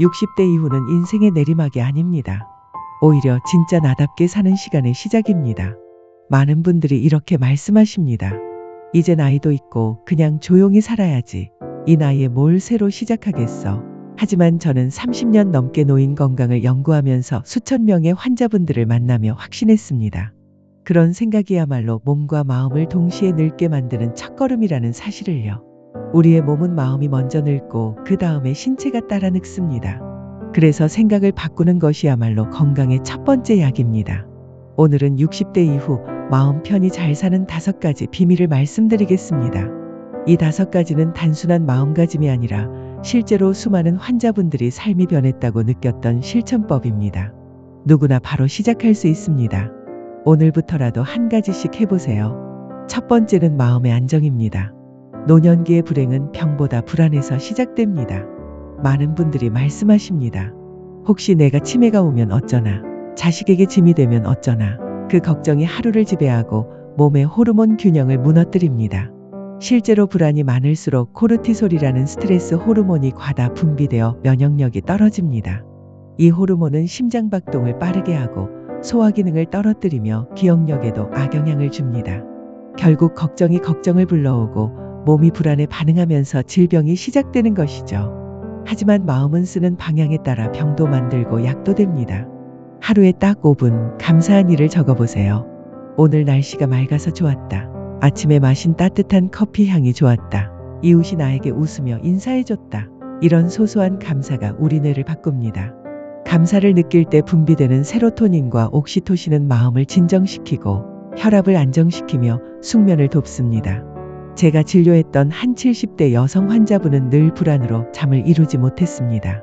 60대 이후는 인생의 내리막이 아닙니다. 오히려 진짜 나답게 사는 시간의 시작입니다. 많은 분들이 이렇게 말씀하십니다. 이제 나이도 있고 그냥 조용히 살아야지. 이 나이에 뭘 새로 시작하겠어. 하지만 저는 30년 넘게 노인 건강을 연구하면서 수천 명의 환자분들을 만나며 확신했습니다. 그런 생각이야말로 몸과 마음을 동시에 늙게 만드는 첫걸음이라는 사실을요. 우리의 몸은 마음이 먼저 늙고 그 다음에 신체가 따라 늙습니다. 그래서 생각을 바꾸는 것이야말로 건강의 첫 번째 약입니다. 오늘은 60대 이후 마음 편히 잘 사는 다섯 가지 비밀을 말씀드리겠습니다. 이 다섯 가지는 단순한 마음가짐이 아니라 실제로 수많은 환자분들이 삶이 변했다고 느꼈던 실천법입니다. 누구나 바로 시작할 수 있습니다. 오늘부터라도 한 가지씩 해보세요. 첫 번째는 마음의 안정입니다. 노년기의 불행은 병보다 불안해서 시작됩니다. 많은 분들이 말씀하십니다. 혹시 내가 치매가 오면 어쩌나, 자식에게 짐이 되면 어쩌나, 그 걱정이 하루를 지배하고 몸의 호르몬 균형을 무너뜨립니다. 실제로 불안이 많을수록 코르티솔이라는 스트레스 호르몬이 과다 분비되어 면역력이 떨어집니다. 이 호르몬은 심장 박동을 빠르게 하고 소화 기능을 떨어뜨리며 기억력에도 악영향을 줍니다. 결국 걱정이 걱정을 불러오고 몸이 불안에 반응하면서 질병이 시작되는 것이죠. 하지만 마음은 쓰는 방향에 따라 병도 만들고 약도 됩니다. 하루에 딱 5분 감사한 일을 적어보세요. 오늘 날씨가 맑아서 좋았다. 아침에 마신 따뜻한 커피 향이 좋았다. 이웃이 나에게 웃으며 인사해줬다. 이런 소소한 감사가 우리 뇌를 바꿉니다. 감사를 느낄 때 분비되는 세로토닌과 옥시토신은 마음을 진정시키고 혈압을 안정시키며 숙면을 돕습니다. 제가 진료했던 한 70대 여성 환자분은 늘 불안으로 잠을 이루지 못했습니다.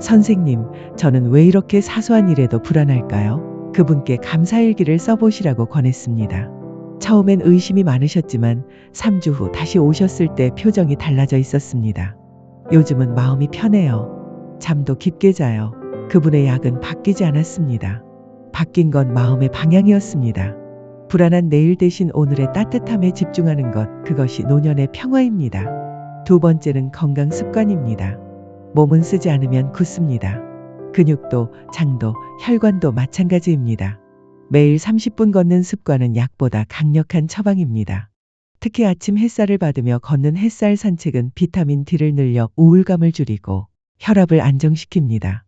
선생님, 저는 왜 이렇게 사소한 일에도 불안할까요? 그분께 감사일기를 써보시라고 권했습니다. 처음엔 의심이 많으셨지만 3주 후 다시 오셨을 때 표정이 달라져 있었습니다. 요즘은 마음이 편해요. 잠도 깊게 자요. 그분의 약은 바뀌지 않았습니다. 바뀐 건 마음의 방향이었습니다. 불안한 내일 대신 오늘의 따뜻함에 집중하는 것, 그것이 노년의 평화입니다. 두 번째는 건강 습관입니다. 몸은 쓰지 않으면 굳습니다. 근육도, 장도, 혈관도 마찬가지입니다. 매일 30분 걷는 습관은 약보다 강력한 처방입니다. 특히 아침 햇살을 받으며 걷는 햇살 산책은 비타민 D를 늘려 우울감을 줄이고 혈압을 안정시킵니다.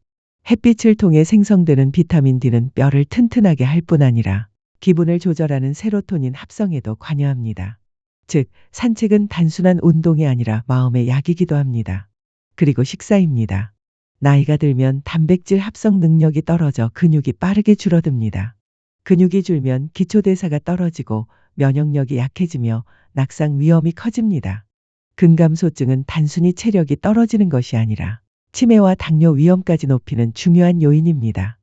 햇빛을 통해 생성되는 비타민 D는 뼈를 튼튼하게 할 뿐 아니라 기분을 조절하는 세로토닌 합성에도 관여합니다. 즉, 산책은 단순한 운동이 아니라 마음의 약이기도 합니다. 그리고 식사입니다. 나이가 들면 단백질 합성 능력이 떨어져 근육이 빠르게 줄어듭니다. 근육이 줄면 기초대사가 떨어지고 면역력이 약해지며 낙상 위험이 커집니다. 근감소증은 단순히 체력이 떨어지는 것이 아니라 치매와 당뇨 위험까지 높이는 중요한 요인입니다.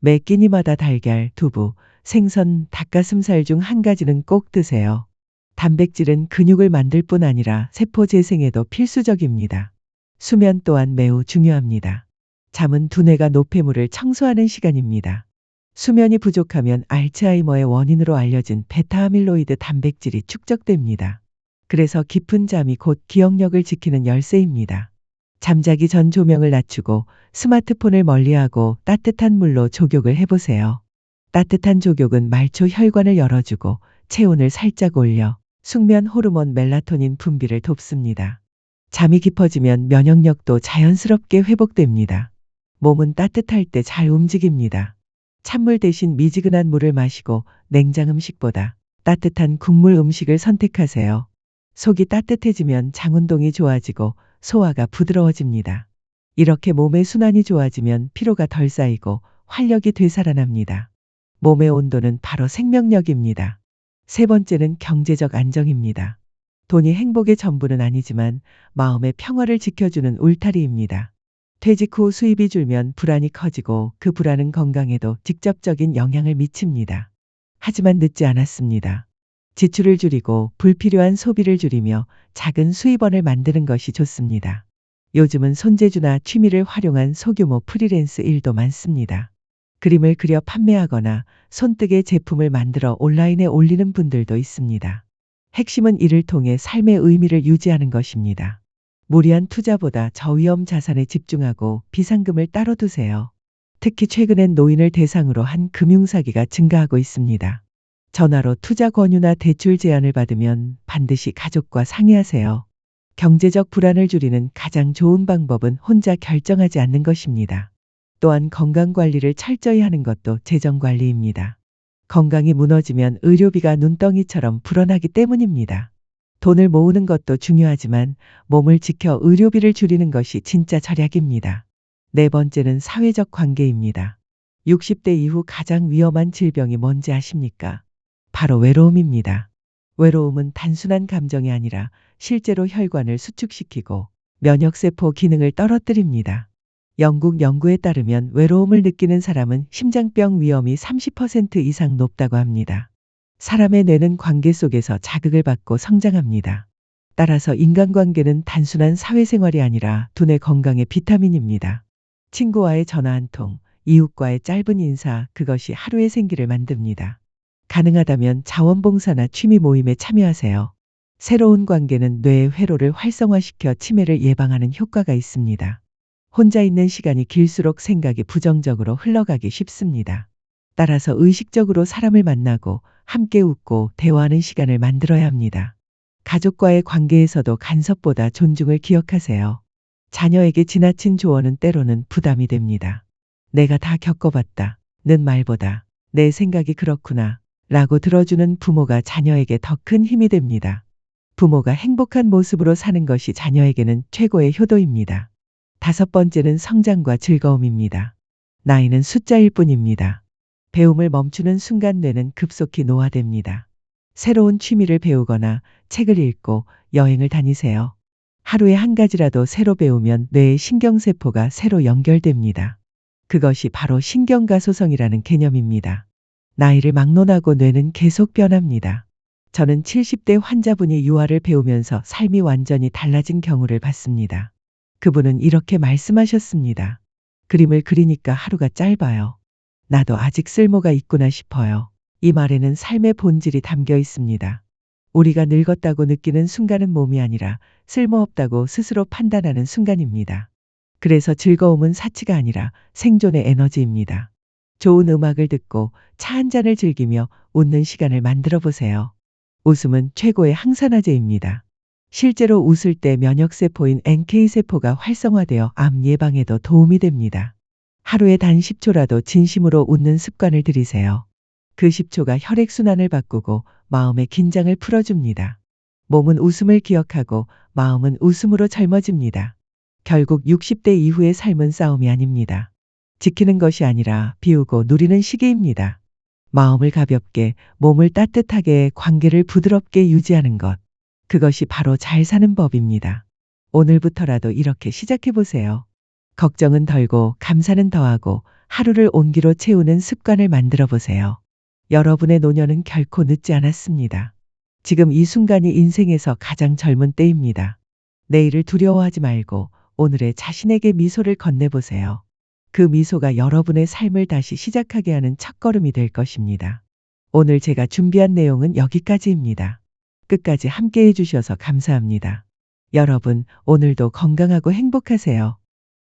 매 끼니마다 달걀, 두부, 생선, 닭가슴살 중 한 가지는 꼭 드세요. 단백질은 근육을 만들 뿐 아니라 세포 재생에도 필수적입니다. 수면 또한 매우 중요합니다. 잠은 두뇌가 노폐물을 청소하는 시간입니다. 수면이 부족하면 알츠하이머의 원인으로 알려진 베타아밀로이드 단백질이 축적됩니다. 그래서 깊은 잠이 곧 기억력을 지키는 열쇠입니다. 잠자기 전 조명을 낮추고 스마트폰을 멀리하고 따뜻한 물로 조격을 해보세요. 따뜻한 조격은 말초 혈관을 열어주고 체온을 살짝 올려 숙면 호르몬 멜라토닌 분비를 돕습니다. 잠이 깊어지면 면역력도 자연스럽게 회복됩니다. 몸은 따뜻할 때 잘 움직입니다. 찬물 대신 미지근한 물을 마시고 냉장 음식보다 따뜻한 국물 음식을 선택하세요. 속이 따뜻해지면 장운동이 좋아지고 소화가 부드러워집니다. 이렇게 몸의 순환이 좋아지면 피로가 덜 쌓이고 활력이 되살아납니다. 몸의 온도는 바로 생명력입니다. 세 번째는 경제적 안정입니다. 돈이 행복의 전부는 아니지만 마음의 평화를 지켜주는 울타리입니다. 퇴직 후 수입이 줄면 불안이 커지고 그 불안은 건강에도 직접적인 영향을 미칩니다. 하지만 늦지 않았습니다. 지출을 줄이고 불필요한 소비를 줄이며 작은 수입원을 만드는 것이 좋습니다. 요즘은 손재주나 취미를 활용한 소규모 프리랜스 일도 많습니다. 그림을 그려 판매하거나 손뜨개 제품을 만들어 온라인에 올리는 분들도 있습니다. 핵심은 이를 통해 삶의 의미를 유지하는 것입니다. 무리한 투자보다 저위험 자산에 집중하고 비상금을 따로 두세요. 특히 최근엔 노인을 대상으로 한 금융사기가 증가하고 있습니다. 전화로 투자 권유나 대출 제안을 받으면 반드시 가족과 상의하세요. 경제적 불안을 줄이는 가장 좋은 방법은 혼자 결정하지 않는 것입니다. 또한 건강 관리를 철저히 하는 것도 재정 관리입니다. 건강이 무너지면 의료비가 눈덩이처럼 불어나기 때문입니다. 돈을 모으는 것도 중요하지만 몸을 지켜 의료비를 줄이는 것이 진짜 절약입니다. 네 번째는 사회적 관계입니다. 60대 이후 가장 위험한 질병이 뭔지 아십니까? 바로 외로움입니다. 외로움은 단순한 감정이 아니라 실제로 혈관을 수축시키고 면역세포 기능을 떨어뜨립니다. 영국 연구에 따르면 외로움을 느끼는 사람은 심장병 위험이 30% 이상 높다고 합니다. 사람의 뇌는 관계 속에서 자극을 받고 성장합니다. 따라서 인간관계는 단순한 사회생활이 아니라 두뇌 건강의 비타민입니다. 친구와의 전화 한 통, 이웃과의 짧은 인사, 그것이 하루의 생기를 만듭니다. 가능하다면 자원봉사나 취미 모임에 참여하세요. 새로운 관계는 뇌의 회로를 활성화시켜 치매를 예방하는 효과가 있습니다. 혼자 있는 시간이 길수록 생각이 부정적으로 흘러가기 쉽습니다. 따라서 의식적으로 사람을 만나고 함께 웃고 대화하는 시간을 만들어야 합니다. 가족과의 관계에서도 간섭보다 존중을 기억하세요. 자녀에게 지나친 조언은 때로는 부담이 됩니다. 내가 다 겪어봤다. 는 말보다 내 생각이 그렇구나. 라고 들어주는 부모가 자녀에게 더 큰 힘이 됩니다. 부모가 행복한 모습으로 사는 것이 자녀에게는 최고의 효도입니다. 다섯 번째는 성장과 즐거움입니다. 나이는 숫자일 뿐입니다. 배움을 멈추는 순간 뇌는 급속히 노화됩니다. 새로운 취미를 배우거나 책을 읽고 여행을 다니세요. 하루에 한 가지라도 새로 배우면 뇌의 신경세포가 새로 연결됩니다. 그것이 바로 신경가소성이라는 개념입니다. 나이를 막론하고 뇌는 계속 변합니다. 저는 70대 환자분이 유아를 배우면서 삶이 완전히 달라진 경우를 봤습니다. 그분은 이렇게 말씀하셨습니다. 그림을 그리니까 하루가 짧아요. 나도 아직 쓸모가 있구나 싶어요. 이 말에는 삶의 본질이 담겨 있습니다. 우리가 늙었다고 느끼는 순간은 몸이 아니라 쓸모없다고 스스로 판단하는 순간입니다. 그래서 즐거움은 사치가 아니라 생존의 에너지입니다. 좋은 음악을 듣고 차 한 잔을 즐기며 웃는 시간을 만들어 보세요. 웃음은 최고의 항산화제입니다. 실제로 웃을 때 면역세포인 NK세포가 활성화되어 암 예방에도 도움이 됩니다. 하루에 단 10초라도 진심으로 웃는 습관을 들이세요. 그 10초가 혈액순환을 바꾸고 마음의 긴장을 풀어줍니다. 몸은 웃음을 기억하고 마음은 웃음으로 젊어집니다. 결국 60대 이후의 삶은 싸움이 아닙니다. 지키는 것이 아니라 비우고 누리는 시기입니다. 마음을 가볍게, 몸을 따뜻하게, 관계를 부드럽게 유지하는 것. 그것이 바로 잘 사는 법입니다. 오늘부터라도 이렇게 시작해 보세요. 걱정은 덜고 감사는 더하고 하루를 온기로 채우는 습관을 만들어 보세요. 여러분의 노년은 결코 늦지 않았습니다. 지금 이 순간이 인생에서 가장 젊은 때입니다. 내일을 두려워하지 말고 오늘의 자신에게 미소를 건네보세요. 그 미소가 여러분의 삶을 다시 시작하게 하는 첫걸음이 될 것입니다. 오늘 제가 준비한 내용은 여기까지입니다. 끝까지 함께 해주셔서 감사합니다. 여러분, 오늘도 건강하고 행복하세요.